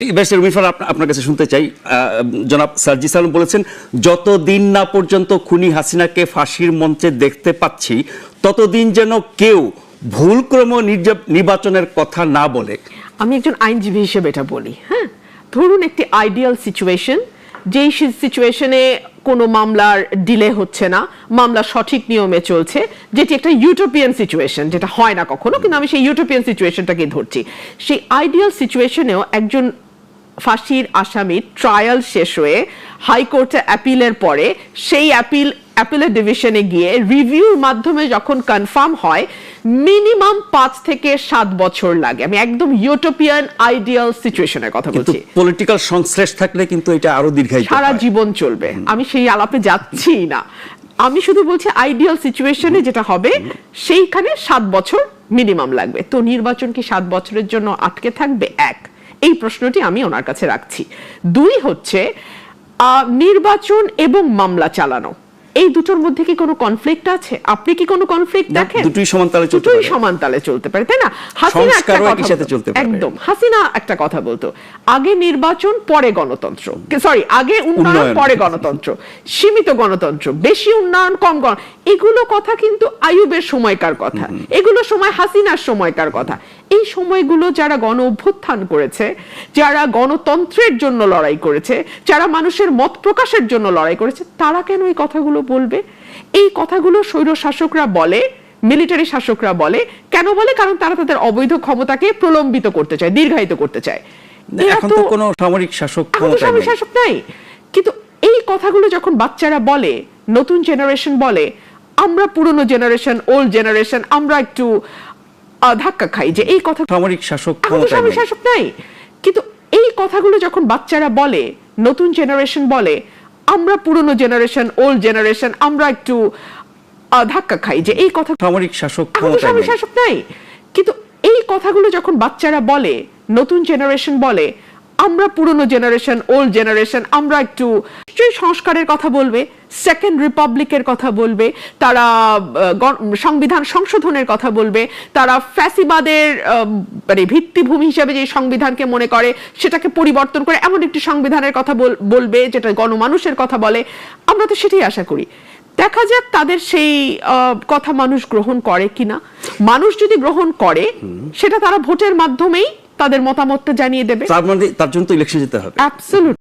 এবার রুমির fur up- আপনার কাছে শুনতে চাই। জনাব সার্জি সালাম বলেছেন, যতদিন না পর্যন্ত খুনি হাসিনাকে ফাঁসির মঞ্চে দেখতে পাচ্ছি, ততদিন যেন কেউ ভুলক্রম নির্বাচনের কথা না বলে। আমি একজন আইনজীবী হিসেবে এটা বলি হ্যাঁ? ধরুন একটি আইডিয়াল সিচুয়েশন যেই সিচুয়েশনে কোনো মামলার ডিলে হচ্ছে না, মামলা সঠিক নিয়মে চলছে, যেটি একটা ইউটোপিয়ান সিচুয়েশন যেটা হয় না কখনো, কিন্তু আমি সেই ইউটোপিয়ান সিচুয়েশনটাকে ধরছি। সেই আইডিয়াল সিচুয়েশনেও একজন ফাঁসির আসামির ট্রায়াল শেষ হয়ে হাইকোর্টে অ্যাপিলের পরে সেই অ্যাপিল অ্যাপিলের ডিভিশনে গিয়ে রিভিউর মাধ্যমে যখন কনফার্ম হয় মিনিমাম পাঁচ থেকে সাত বছর লাগে। আমি একদম ইউটোপিয়ান আইডিয়াল সিচুয়েশনের কথা বলছি। পলিটিক্যাল সংশ্লেষ থাকলে কিন্তু এটা আরও দীর্ঘায়িত সারা জীবন চলবে। আমি সেই আলাপে যাচ্ছি না। আমি শুধু বলছি আইডিয়াল সিচুয়েশনে যেটা হবে সেইখানে সাত বছর মিনিমাম লাগবে। তো নির্বাচন কি সাত বছরের জন্য আটকে থাকবে? এক। এই প্রশ্নটি আমি ওনার কাছে রাখছি। দুই হচ্ছে নির্বাচন এবং মামলা চালানো। এই দুটোর মধ্যে কি কোনো কনফ্লিক্ট আছে? আপনি কি কোনো কনফ্লিক্ট দেখেন? দুটোই সমানতালে চলতে দুটোই পারে। সমান তালে চলতে পারে তাই না? হাসিনা একটা সংস্কারও একই কথা সাথে চলতে পারে। একদম। হাসিনা একটা কথা বলতো। আগে নির্বাচন পরে গণতন্ত্র। সরি আগে উন্নয়ন উন্নয়ন। পরে গণতন্ত্র। সীমিত গণতন্ত্র। বেশি উন্নয়ন কম গণ। এগুলো কথা কিন্তু আয়ুবের সময়কার কথা। এগুলো সময় হাসিনার সময়কার কথা। এই সময়গুলো যারা গণ অভ্যুত্থান করেছে যারা গণতন্ত্রের জন্য লড়াই করেছে যারা মানুষের মত প্রকাশের জন্য লড়াই করেছে তারা কেন এই কথাগুলো বলবে? এই কথাগুলো স্বৈর শাসকরা বলে মিলিটারি শাসকরা বলে। কেন বলে? কারণ তারা তাদের অবৈধ ক্ষমতাকে প্রলম্বিত করতে চায় দীর্ঘায়িত করতে চায়। এখন তো কোনো সামরিক শাসক নেই। শাসক নাই। কিন্তু এই কথাগুলো যখন বাচ্চারা বলে নতুন জেনারেশন বলে আমরা পুরনো জেনারেশন ওল্ড জেনারেশন আমরা একটু ধাক্কা খাই যে এই কথা সামরিক শাসক নেই। শাসক নাই। কিন্তু এই কথাগুলো যখন বাচ্চারা বলে নতুন জেনারেশন বলে আমরা পুরনো জেনারেশন ওল্ড জেনারেশন আমরা একটু ধাক্কা খাই যে এই কথা সামরিক শাসক নেই। শাসক নাই কিন্তু এই কথাগুলো যখন বাচ্চারা বলে নতুন জেনারেশন বলে আমরা পুরনো জেনারেশন ওল্ড জেনারেশন আমরা একটু নিশ্চয়ই সংস্কারের কথা বলবে সেকেন্ড রিপাবলিকের কথা বলবে তারা সংবিধান সংশোধনের কথা বলবে তারা ফ্যাসিবাদের মানে ভিত্তিভূমি হিসেবে যে সংবিধানকে মনে করে সেটাকে পরিবর্তন করে এমন একটি সংবিধানের কথা বল- বলবে যেটা গণমানুষের কথা বলে আমরা তো সেটাই আশা করি। দেখা যাক তাদের সেই কথা মানুষ গ্রহণ করে কিনা। মানুষ যদি গ্রহণ করে সেটা তারা ভোটের মাধ্যমেই তাদের মতামতটা জানিয়ে দেবে। তার মানে তার জন্য তো ইলেকশন যেতে হবে। অ্যাবসলুট